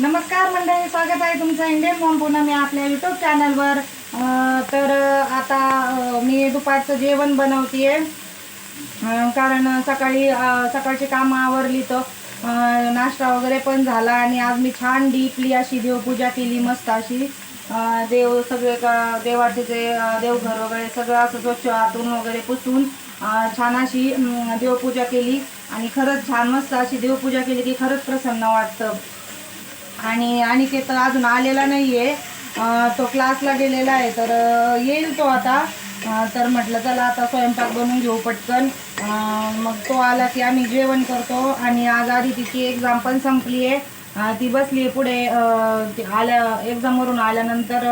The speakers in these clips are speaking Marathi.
नमस्कार मंडळी स्वागत आहे तुमचं इंडियन मॉम पुन्हा मी आपल्या युट्यूब चॅनलवर तर आता मी दुपारचं जेवण बनवते कारण सकाळी सकाळची कामं आवरली तर नाश्ता वगैरे पण झाला आणि आज मी छान डीपली अशी देवपूजा केली मस्त अशी. देव सगळे का देवाचे जे देवघर वगैरे सगळं असं स्वच्छ आतून वगैरे पुसून छान अशी देवपूजा केली. आणि खरंच छान मस्त अशी देवपूजा केली की खरंच प्रसन्न वाटतं. आणि अनिकेत तर अजून आलेला नाही आहे तो क्लासला गेलेला आहे तर येईल तो आता. तर म्हटलं चला आता स्वयंपाक बनवून घेऊ पटकन. मग तो आला की आम्ही जेवण करतो आणि आज आधी तिची एक्झाम पण संपली आहे ती बसली आहे पुढे आल्या एक्झामवरून आल्यानंतर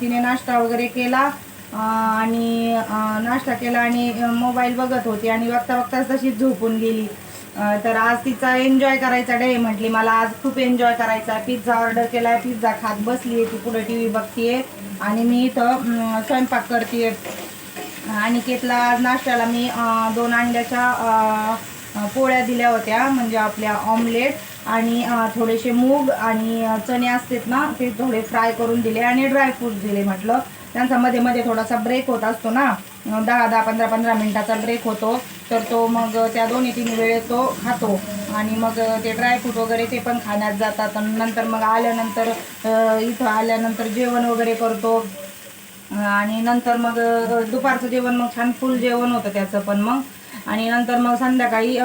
तिने नाश्ता वगैरे केला. आणि नाश्ता केला आणि मोबाईल बघत होती आणि बघता बघताच तशीच झोपून गेली. तर आज तिचा एन्जॉय करायचा डे म्हटली. मला आज खूप एन्जॉय करायचा आहे. पिझ्झा ऑर्डर केला आहे पिझ्झा खात बसली आहे. ती पुढे टी व्ही बघतीये. आणि मी इथं स्वयंपाक करते आणि केतला आज नाश्त्याला मी दोन अंड्याच्या पोळ्या दिल्या होत्या. म्हणजे आपल्या ऑमलेट आणि थोडेसे मूग आणि चणे असतात ना ते थोडे फ्राय करून दिले आणि ड्रायफ्रूट दिले म्हटलं. त्यांचा मध्ये मध्ये थोडासा ब्रेक होत असतो ना. दहा दहा पंधरा पंधरा मिनिटाचा ब्रेक होतो. तर तो मग त्या दोन्ही तीन वेळेस तो खातो. आणि मग ते ड्रायफ्रूट वगैरे ते पण खाण्यात जातात. आणि नंतर मग आल्यानंतर इथं आल्यानंतर जेवण वगैरे करतो. आणि नंतर मग दुपारचं जेवण मग छान फुल जेवण होतं त्याचं पण मग. आणि नंतर मग संध्याकाळी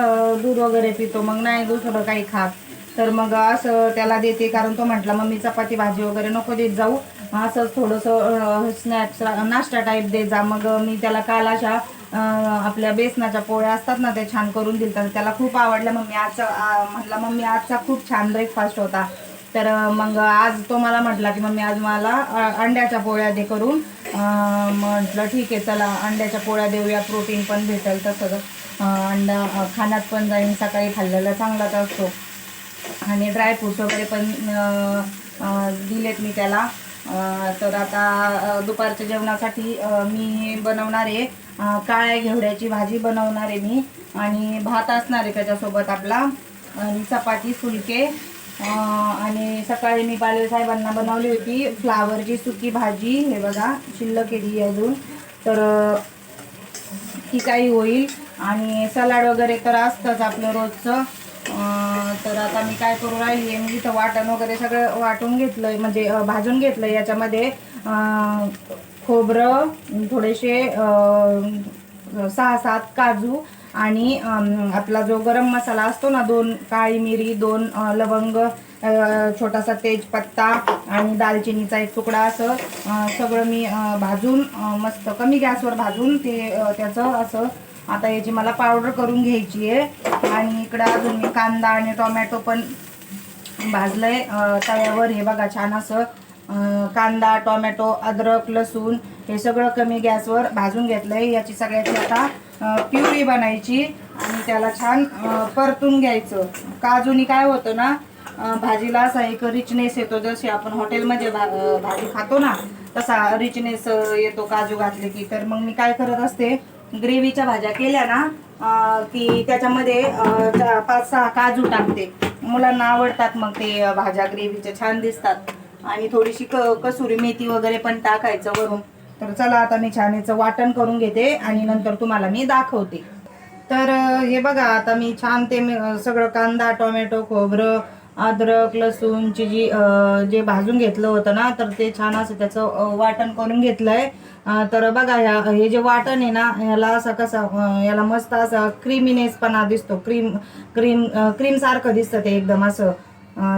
दूध वगैरे पितो. मग नाही दुसरं काही खात. तर मग असं त्याला देते. कारण तो म्हटला मग मी चपाती भाजी वगैरे नको देत जाऊ. असंच थोडंसं स्नॅक्स नाश्ता टाईप दे जा. मग मी त्याला काल अशा आपल्या बेसनाच्या पोळ्या असतात ना ते छान करून दिलतात त्याला खूप आवडलं मम्मी आजचा म्हटलं मम्मी आजचा खूप छान ब्रेकफास्ट होता. तर मग आज तो मला म्हटला की मम्मी आज मला अंड्याच्या पोळ्या दे करून. म्हटलं ठीक आहे चला अंड्याच्या पोळ्या देऊया. प्रोटीन पण भेटेल तसं. अंडा खाण्यात पण जाईन सकाळी खाल्लेला चांगलाच असतो. आणि ड्रायफ्रूट्स वगैरे पण दिलेत मी त्याला. तर आता दुपारच्या जेवणासाठी मी बनवणार आहे काळ्या घेवड्याची भाजी बनवणार आहे मी. आणि भात असणार आहे त्याच्यासोबत आपला आणि चपाती फुलके. आणि सकाळी मी पालवे साहेबांना बनवली होती फ्लावरची सुकी भाजी. हे बघा शिल्लक केली अजून. तर ती काही होईल. आणि सलाड वगैरे तर असतंच आपलं रोजचं. तर आता मी काय करू राहिली आहे? मी इथं वाटण वगैरे सगळं वाटून घेतलंय म्हणजे भाजून घेतलं याच्यामध्ये खोबरं थोडेसे सहा सात काजू आणि आपला जो गरम मसाला असतो ना दोन काळी मिरी दोन लवंग छोटासा तेजपत्ता आणि दालचिनीचा एक तुकडा असं सगळं मी भाजून मस्त कमी गॅसवर भाजून ते त्याचं असं आता याची मला पावडर करून घ्यायची आहे. आणि इकडं अजून मी कांदा आणि टोमॅटो पण भाजलंय. आहे तव्यावर हे बघा छान असं कांदा टोमॅटो अद्रक लसूण हे सगळं कमी गॅसवर भाजून घेतलंय. याची सगळ्याची आता प्युरी बनायची आणि त्याला छान परतून घ्यायचं. काजूनी काय होतं ना भाजीला असा एक रिचनेस येतो. जसे आपण हॉटेलमध्ये भा भाजी खातो ना तसा रिचनेस येतो काजू घातले की. तर मग मी काय करत असते ग्रेव्हीच्या भाज्या केल्या ना की त्याच्यामध्ये पाच सहा काजू टाकते. मुलांना आवडतात मग ते भाज्या ग्रेव्हीच्या छान दिसतात. आणि थोडीशी क कसुरी मेथी वगैरे पण टाकायचं वरून. तर चला आता मी छान याचं वाटण करून घेते आणि नंतर तुम्हाला मी दाखवते. तर हे बघा आता मी छान ते सगळं कांदा टोमॅटो खोबरं अद्रक लसूणची जी जे भाजून घेतलं होतं ना तर ते छान असं त्याचं वाटण करून घेतलंय. आहे तर बघा ह्या हे जे वाटण आहे ना ह्याला असं कसं याला मस्त असा क्रीमिनेसपणा दिसतो. क्रीम क्रीम क्रीम सारखं दिसतं ते एकदम असं.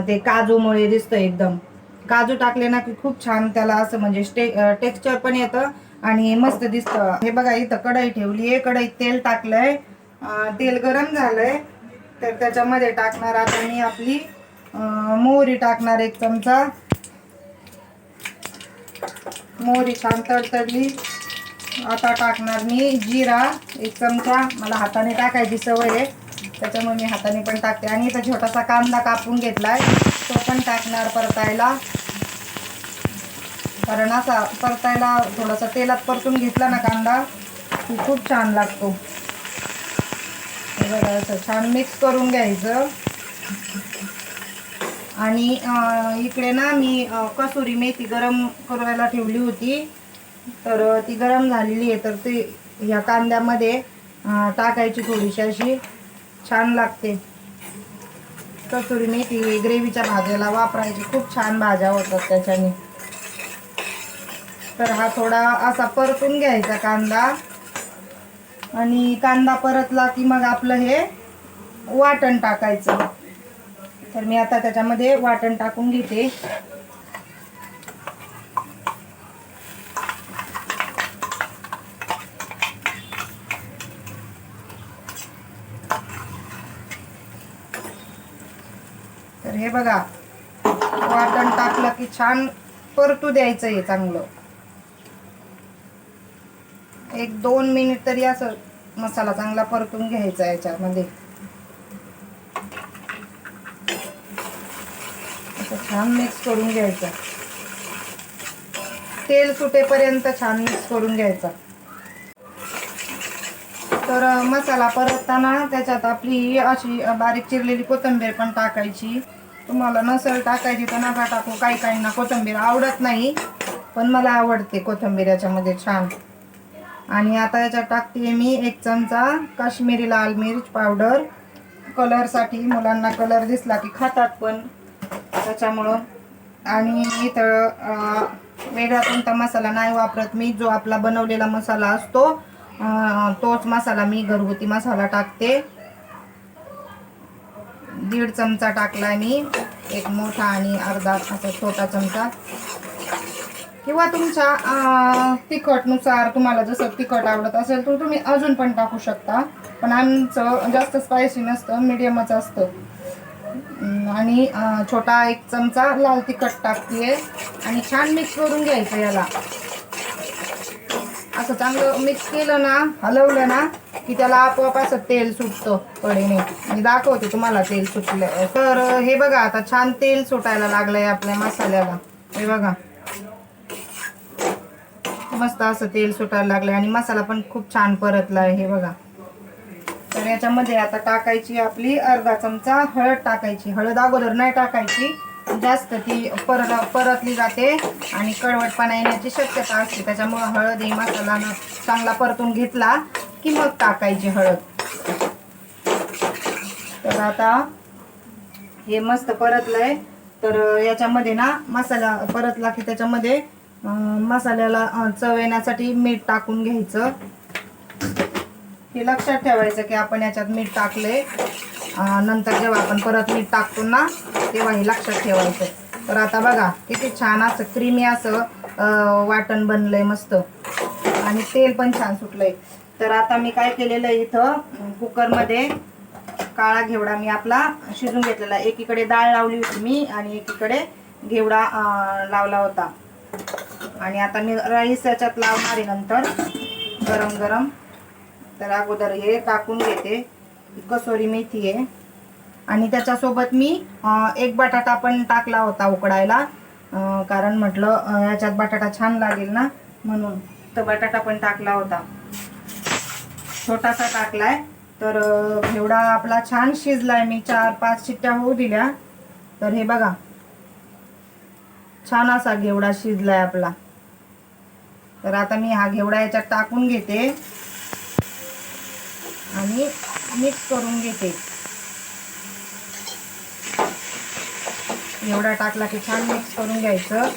ते काजूमुळे दिसतं एकदम. काजू टाकले ना की खूप छान त्याला असं म्हणजे स्टे टेक्स्चर पण येतं आणि मस्त दिसतं. हे बघा इथं कढई ठेवली आहे. कढईत तेल टाकलंय. तेल गरम झालंय. तर त्याच्यामध्ये टाकणार आता मी आपली मोहरी टाकणार एक चमचा. मोहरी छान तडतडली. आता टाकणार मी जिरा एक चमचा. मला हाताने टाकायची सवय आहे. त्याच्यामुळे मी हाताने पण टाकते. आणि इथं छोटासा कांदा कापून घेतलाय. तो पण टाकणार परतायला. कारण असा परतायला थोडासा तेलात परतून घेतला ना कांदा तो खूप छान लागतो. हे बघा असं छान मिक्स करून घ्यायचं. आणि इकडे ना मी कसुरी मेथी गरम करायला ठेवली होती. तर ती गरम झालेली आहे तर ती ह्या कांद्यामध्ये टाकायची थोडीशी अशी. छान लागते. कसुरी मेथी ग्रेव्हीच्या भाज्याला वापरायची. खूप छान भाज्या होतात त्याच्याने. तर हा थोडा असा परतून घ्यायचा कांदा. आणि कांदा परतला की मग आपलं हे वाटण टाकायचं. तर मी आता त्याच्यामध्ये वाटण टाकून घेते. तर हे बघा वाटण टाकलं की छान परतू द्यायचं हे चांगलं. एक दोन मिनिट तरी असं मसाला चांगला परतून घ्यायचा याच्यामध्ये. छान मिक्स करून घ्यायचा. तेल सुटेपर्यंत छान मिक्स करून घ्यायचा. तर मसाला परतताना त्याच्यात आपली अशी बारीक चिरलेली कोथिंबीर पण टाकायची. तुम्हाला नसेल टाकायची तर नका टाकू काही काहींना कोथिंबीर आवडत नाही पण मला आवडते कोथिंबीर याच्यामध्ये छान. आणि आता याच्यात टाकते मी एक चमचा काश्मीरी लाल मिर्च पावडर. कलरसाठी मुलांना कलर दिसला की खातात पण. त्याच्यामुळं. आणि इथं वेगळा कोणता मसाला नाही वापरत मी. जो आपला बनवलेला मसाला असतो तोच मसाला मी घरगुती मसाला टाकते. दीड चमचा टाकलाय मी. एक मोठा आणि अर्धा असा छोटा चमचा. किंवा तुमच्या तिखटनुसार तुम्हाला जसं तिखट आवडत असेल तर तुम्ही अजून पण टाकू शकता. पण आमचं जास्त स्पायसी नसतं मिडियमच असतं. आणि छोटा एक चमचा लाल तिखट टाकते आणि छान मिक्स करून घ्यायचं याला. असं चांगलं मिक्स केलं ना हलवलं ना की त्याला आपोआप असं तेल सुटतं कडेने मी दाखवते तुम्हाला तेल सुटलं. तर हे बघा आता छान तेल सुटायला लागलंय आपल्या मसाल्याला. हे बघा. मस्त असं तेल सुटायला लागलंय आणि मसाला पण खूप छान परतलाय हे बघा. तर याच्यामध्ये आता टाकायची आपली अर्धा चमचा हळद टाकायची. हळद अगोदर नाही टाकायची. जास्त ती परत परतली जाते आणि कडवटपणा येण्याची शक्यता असते. त्याच्यामुळं हळद ही मसाला चांगला परतून घेतला की मग टाकायची हळद. तर आता हे मस्त परतलंय. तर याच्यामध्ये ना मसाला परतला की त्याच्यामध्ये मसाल्याला चव येण्यासाठी मीठ टाकून घ्यायचं. हे लक्षात ठेवायचं की आपण याच्यात मीठ टाकले. नंतर जेव्हा आपण परत मीठ टाकतो ना तेव्हा हे लक्षात ठेवायचं. तर आता बघा किती छान असं क्रीमी असं वाटण बनलंय मस्त. आणि तेल पण छान सुटलंय. तर आता मी काय केलेलं आहे इथं कुकरमध्ये काळा घेवडा मी आपला शिजून घेतलेला. एकीकडे डाळ लावली होती मी आणि एकीकडे घेवडा लावला होता. आणि आता मी राईस याच्यात लावणार आहे नंतर गरम गरम तर अगोदर हे टाकून घेते. कसोरी मेथी आहे. आणि त्याच्यासोबत मी एक बटाटा पण टाकला होता उकडायला. कारण म्हटलं याच्यात बटाटा छान लागेल ना? म्हणून तर बटाटा पण टाकला होता. छोटासा टाकलाय. तर घेवडा आपला छान शिजलाय. मी चार पाच शिट्ट्या होऊ दिल्या. तर हे बघा. छान असा घेवडा शिजलाय आपला. तर आता मी हा घेवडा याच्यात टाकून घेते. आणि मिक्स करून घेते. एवढा टाकला की छान मिक्स करून घ्यायचं.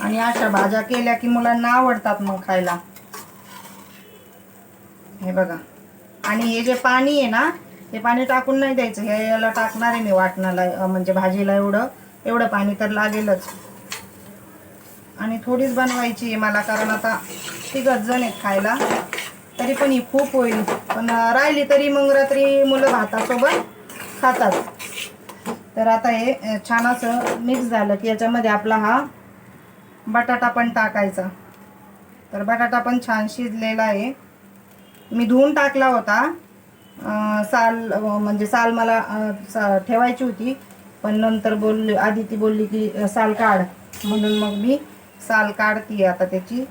आणि अशा भाज्या केल्या की मुलांना आवडतात मग खायला. हे बघा. आणि हे जे पाणी आहे ना हे पाणी टाकून नाही द्यायचं. हे याला टाकणार आहे मी वाटणाला म्हणजे भाजीला एवढं एवढं पाणी तर लागेलच. आणि थोडीच बनवायची आहे मला कारण आता तिघच जण आहेत खायला. तरी पण ही खूप होईल. पण राहिली तरी मग रात्री मुलं भातासोबत खातात. तर आता हे छान असं मिक्स झालं की याच्यामध्ये आपला हा बटाटा पण टाकायचा. तर बटाटा पण छान शिजलेला आहे. मी धुवून टाकला होता. साल म्हणजे साल मला सा- ठेवायची होती. पण नंतर बोलली आधी ती बोलली की साल काढ. म्हणून मग मी साल काढते आता त्याची.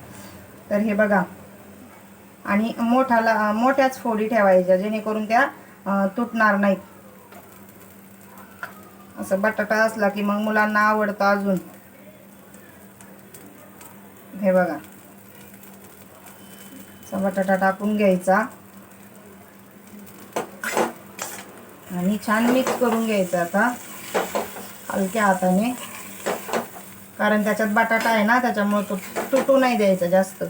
तर हे बघा. आणि मोठाला मोठ्याच फोडी ठेवायच्या जेणेकरून त्या तुटणार नाहीत. असं बटाटा असला की मग मुलांना आवडतं अजून. हे बघा. असा बटाटा टाकून घ्यायचा. आणि छान मिक्स करून घ्यायचा आता. हलक्या हाताने. कारण त्याच्यात बटाटा आहे ना त्याच्यामुळे तो तुटू नाही द्यायचा जास्त.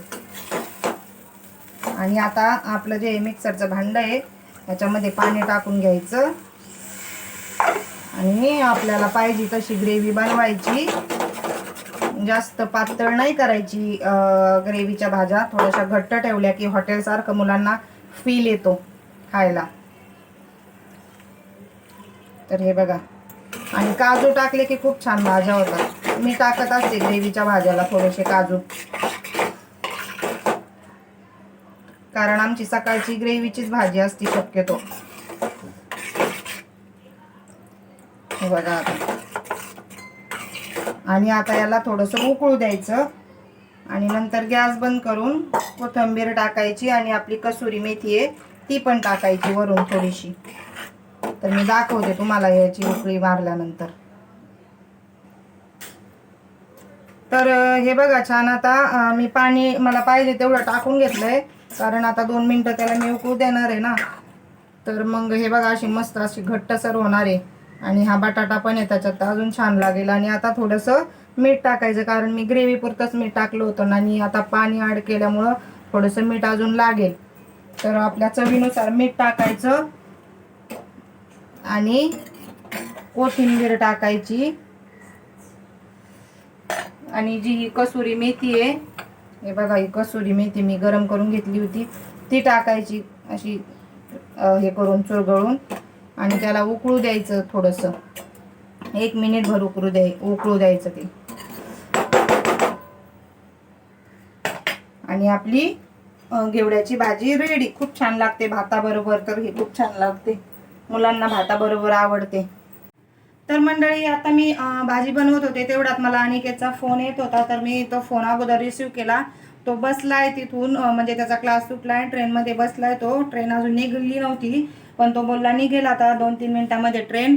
आणि आता आपलं जे मिक्सरचं भांडं आहे त्याच्यामध्ये पाणी टाकून घ्यायचं. आणि आपल्याला पाहिजे तशी ग्रेव्ही बनवायची. जास्त पातळ नाही करायची ग्रेव्हीच्या भाज्या. थोड्याशा घट्ट ठेवल्या की हॉटेलसारखं मुलांना फील येतो खायला. तर हे बघा. आणि काजू टाकले की खूप छान भाज्या होतात. मी टाकत असते ग्रेव्हीच्या भाज्याला थोडेसे काजू. कारण आमची सकाळची ग्रेव्हीचीच भाजी असते शक्यतो. बघा आता. आणि आता याला थोडंसं उकळू द्यायचं. आणि नंतर गॅस बंद करून कोथिंबीर टाकायची आणि आपली कसुरी मेथी आहे ती पण टाकायची वरून थोडीशी. तर मी दाखवते तुम्हाला याची उकळी मारल्यानंतर तर हे बघा छान. आता मी पाणी मला पाहिजे तेवढं टाकून घेतलंय. कारण आता दोन मिनटं त्याला मी उकळू देणार आहे ना. तर मग हे बघा अशी मस्त अशी घट्टसर होणार आहे. आणि हा बटाटा पण आहे त्याच्यात अजून छान लागेल. आणि आता थोडंसं मीठ टाकायचं. कारण मी ग्रेव्ही पुरतंच मीठ टाकलं होतं. आणि आता पाणी ॲड केल्यामुळं थोडंसं मीठ अजून लागेल. तर आपल्या चवीनुसार मीठ टाकायचं. आणि कोथिंबीर टाकायची. आणि जी ही कसुरी मेथी आहे हे बघा ही कसुरी मेथी मी गरम करून घेतली होती. ती टाकायची अशी हे करून चुरगळून आणि त्याला उकळू द्यायचं थोडंसं. एक मिनिट भर उकळू द्याय उकळू द्यायचं ते. आणि आपली घेवड्याची भाजी रेडी खूप छान लागते भाताबरोबर तर ही खूप छान लागते. मुलांना भाताबरोबर आवडते. तर मंडळी आता मी भाजी बनवत होते तेवढ्यात मला अनिकेतचा फोन येत होता. तर मी तो फोन अगोदर रिसिव्ह केला. तो बसला आहे तिथून म्हणजे त्याचा क्लास सुटलाय. ट्रेनमध्ये बसला आहे तो. ट्रेन अजून निघली नव्हती. पण तो बोलला निघेल आता दोन तीन मिनटामध्ये ट्रेन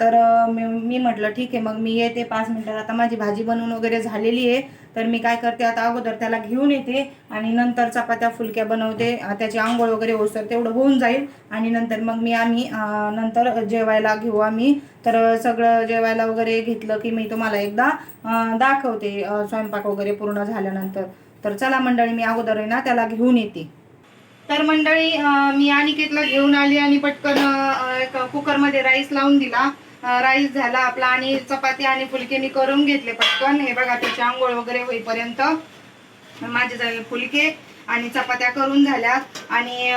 तर मी मी म्हटलं ठीक आहे मग मी येते पाच मिनटात. आता माझी भाजी बनवून वगैरे झालेली आहे. तर मी काय करते आता अगोदर त्याला घेऊन येते आणि नंतर चपात्या फुलक्या बनवते. त्याची आंघोळ वगैरे होसर तेवढं होऊन जाईल. आणि नंतर मग मी आम्ही नंतर जेवायला घेऊ आम्ही. तर सगळं जेवायला वगैरे घेतलं की मी तुम्हाला एकदा दाखवते स्वयंपाक वगैरे पूर्ण झाल्यानंतर. तर चला मंडळी मी अगोदर आहे ना त्याला घेऊन येते. तर मंडळी मी अनिकेतला घेऊन आली आणि पटकन एक कुकरमध्ये राईस लावून दिला. राईस झाला आपला आणि चपाती आणि फुलके मी करून घेतले पटकन. हे बघा त्याची आंघोळ वगैरे होईपर्यंत माझे झाले फुलके आणि चपात्या करून झाल्या. आणि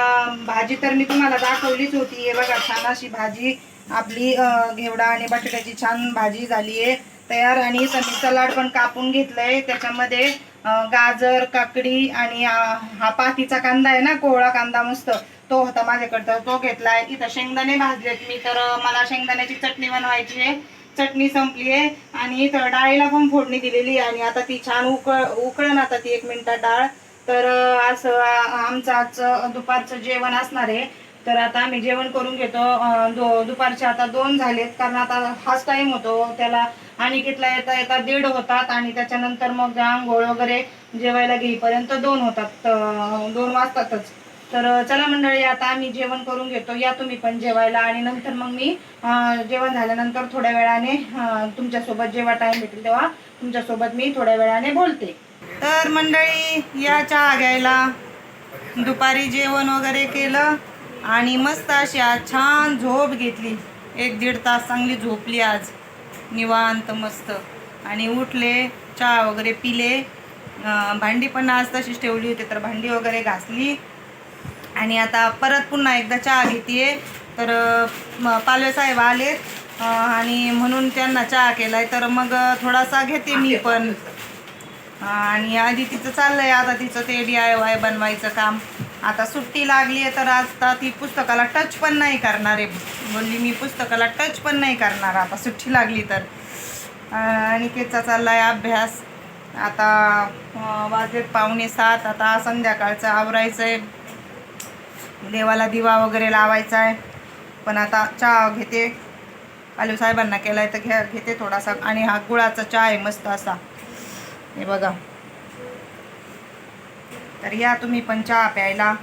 भाजी तर मी तुम्हाला दाखवलीच होती. हे बघा छान अशी भाजी आपली घेवडा आणि बटाट्याची छान भाजी झाली आहे तयार आणि समी सलाड पण कापून घेतलंय. त्याच्यामध्ये गाजर काकडी आणि हा पातीचा कांदा आहे ना कोवळा कांदा मस्त तो होता माझ्याकडचा तो घेतलाय. इथं शेंगदाणे भाजलेत मी. तर मला शेंगदाण्याची चटणी बनवायची आहे. चटणी संपली आहे. आणि इथं डाळीला पण फोडणी दिलेली आहे. आणि आता ती छान उकळ उकळण आता ती एक मिनटात डाळ. तर असं आमचं आजचं दुपारचं जेवण असणार आहे. तर आता आम्ही जेवण करून घेतो. दो दुपारचे आता दोन झालेत. कारण आता हाच टाईम होतो. त्याला आणि कितला येता येता दीड होतात आणि त्याच्यानंतर मग आंघोळ वगैरे जेवायला घेईपर्यंत दोन होतात दोन वाजतातच. तर चला मंडळी आता आम्ही जेवण करून घेतो. या तुम्ही पण जेवायला आणि नंतर मग मी जेवण झाल्यानंतर थोड्या वेळाने तुमच्यासोबत जेव्हा टाइम भेटेल तेव्हा तुमच्यासोबत मी थोड्या वेळाने बोलते. तर मंडळी या चहा घ्यायला. दुपारी जेवण वगैरे केलं आणि मस्त अशी आज छान झोप घेतली. एक दीड तास चांगली झोपली आज. निवांत मस्त. आणि उठले चहा वगैरे पिले. भांडी पण आज तशीच ठेवली होती तर भांडी वगैरे घासली. आणि आता परत पुन्हा एकदा चहा घेते तर पालवेसाहेब पालवे साहेब आणि म्हणून त्यांना चहा केलाय. तर मग थोडासा घेते मी पण. आणि आधी तिचं चाललंय. आता तिचं ते डी आय वाय बनवायचं काम. आता सुट्टी लागली आहे तर आता ती पुस्तकाला टच पण नाही करणार आहे. बोलली मी पुस्तकाला टच पण नाही करणार. आता सुट्टी लागली तर. आणि चालला चाललाय अभ्यास. आता वाजेत वाजलेत सात. आता संध्याकाळचं आवरायचं आहे देवाला दिवा वगैरे लावायचा आहे पण आता चहा घेते. आलू साहेबांना आहे तर घ्या घेते थोडासा. आणि हा गुळाचा चहा आहे मस्त असा. हे बघा. तर या तुम्ही पण चहा प्यायला.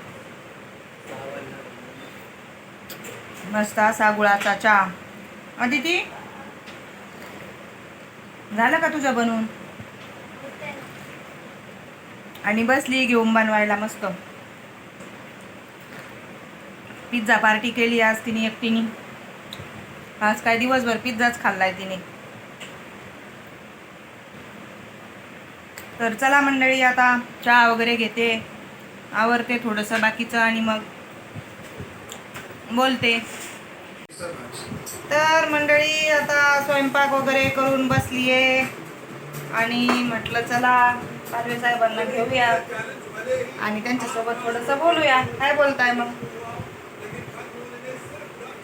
मस्त असा गुळाचा चहा. अदिती झालं का तुझं बनवून? आणि बसली घेऊन बनवायला मस्त. पिझ्झा पार्टी केली आज तिने एकटीने. आज काय दिवसभर पिझ्झाच खाल्लाय तिने. तर चला मंडळी आता चहा वगैरे घेते. आवरते थोडंसं बाकीचं आणि मग बोलते. तर मंडळी आता स्वयंपाक वगैरे करून बसली आहे आणि म्हटलं चला पारवे साहेबांना घेऊया. आणि त्यांच्यासोबत थोडंसं बोलूया. काय बोलताय मग?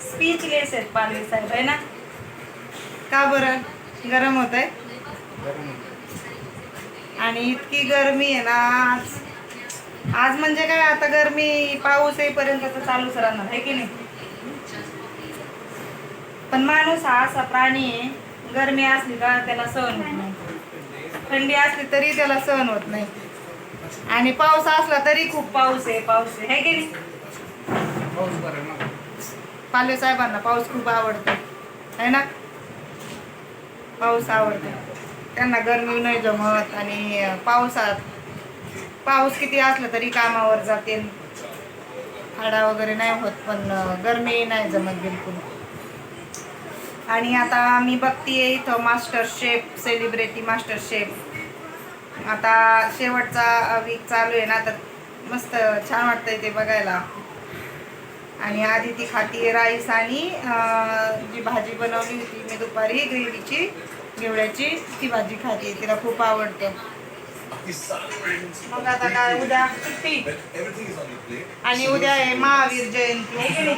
स्पीचलेस आहेत पारवे साहेब आहे ना? का बरं? गरम होत आहे आणि इतकी गरमी आहे ना आज. आज म्हणजे काय आता गरमी पाऊस येईपर्यंत तर चालूच राहणार आहे की नाही? पण माणूस हा असा प्राणी आहे गरमी असली का त्याला सहन होत नाही. थंडी असली तरी त्याला सहन होत नाही. आणि पाऊस असला तरी खूप पाऊस आहे पाऊस आहे है की नाही? पालवे साहेबांना पाऊस खूप आवडतो है ना? पाऊस आवडतो. त्यांना गरमी नाही जमत आणि पावसात पाऊस किती असला तरी कामावर जाते हाडा वगैरे नाही होत पण गरमी नाही जमत बिलकुल. आणि आता मी बघतीये इथं master chef celebrity master chef आता शेवटचा वीक चालू आहे ना तर मस्त छान वाटतंय ते बघायला. आणि आधी ती खाती राईस आणि जी भाजी बनवली होती मी दुपारी ग्रेव्हीची घेवड्याची ती भाजी खाते तिला खूप आवडतं. मग आता काय उद्या सुट्टी. आणि उद्या आहे महावीर जयंती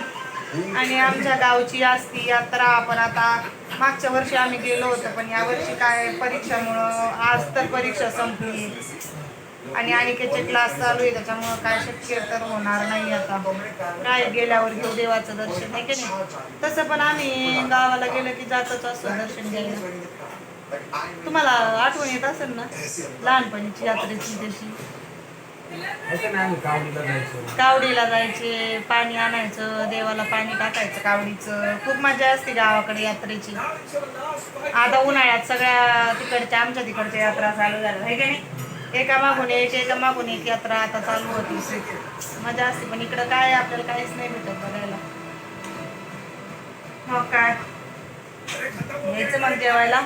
आणि आमच्या गावची असती यात्रा आपण आता मागच्या वर्षी आम्ही गेलो होतो पण या वर्षी काय परीक्षामुळं आज तर परीक्षा संपली. आणि अनिकेचे क्लास चालू आहे त्याच्यामुळं काय शक्य तर होणार नाही आता. काय गेल्यावर घेऊ देवाचं दर्शन आहे की नाही? तसं पण आम्ही गावाला गेलं की जातच असतो दर्शन घ्यायला. तुम्हाला आठवण येत असेल ना लहानपणीची यात्रेची तशी. कावडीला जायचे पाणी आणायचं देवाला पाणी टाकायचं कावडीचं. खूप मजा असते गावाकडे यात्रेची. आता उन्हाळ्यात सगळ्या तिकडच्या आमच्या तिकडच्या यात्रा चालू झाल्या आहे का नाही? एका मागून एक एका मागून एक यात्रा आता चालू होती. मजा असते पण इकडं काय आपल्याला काहीच नाही भेटत बघायला. मग काय? यायचं मग जेवायला?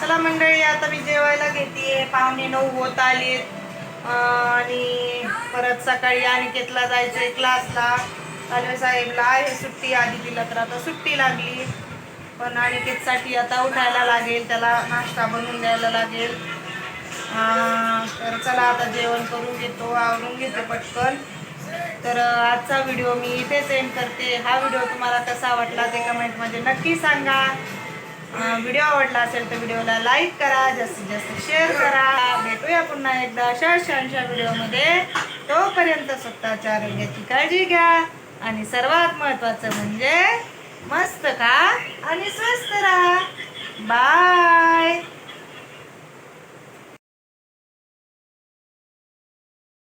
चला मंडळी आता मी जेवायला घेते पाहुणे नऊ होत आलेत. आणि परत सकाळी अनिकेतला जायचंय क्लासला. कालवे साहेबला. आहे सुट्टी आधी दिला तर आता सुट्टी लागली. पण अनिकेतसाठी आता उठायला लागेल. त्याला नाश्ता बनवून द्यायला लागेल. तर चला आता जेवण करून घेतो. आवरून घेतो पटकन. तर आजचा व्हिडिओ मी इथेच एंड करते. हा व्हिडिओ तुम्हाला कसा वाटला ते कमेंटमध्ये नक्की सांगा. व्हिडिओ आवडला असेल तर व्हिडिओला लाईक करा जास्तीत जास्त शेअर करा. भेटूया पुन्हा एकदा अशा छानशा व्हिडिओमध्ये तोपर्यंत स्वतःच्या आरोग्याची काळजी घ्या आणि सर्वात महत्त्वाचं म्हणजे मस्त का आणि स्वस्त राहा. बाय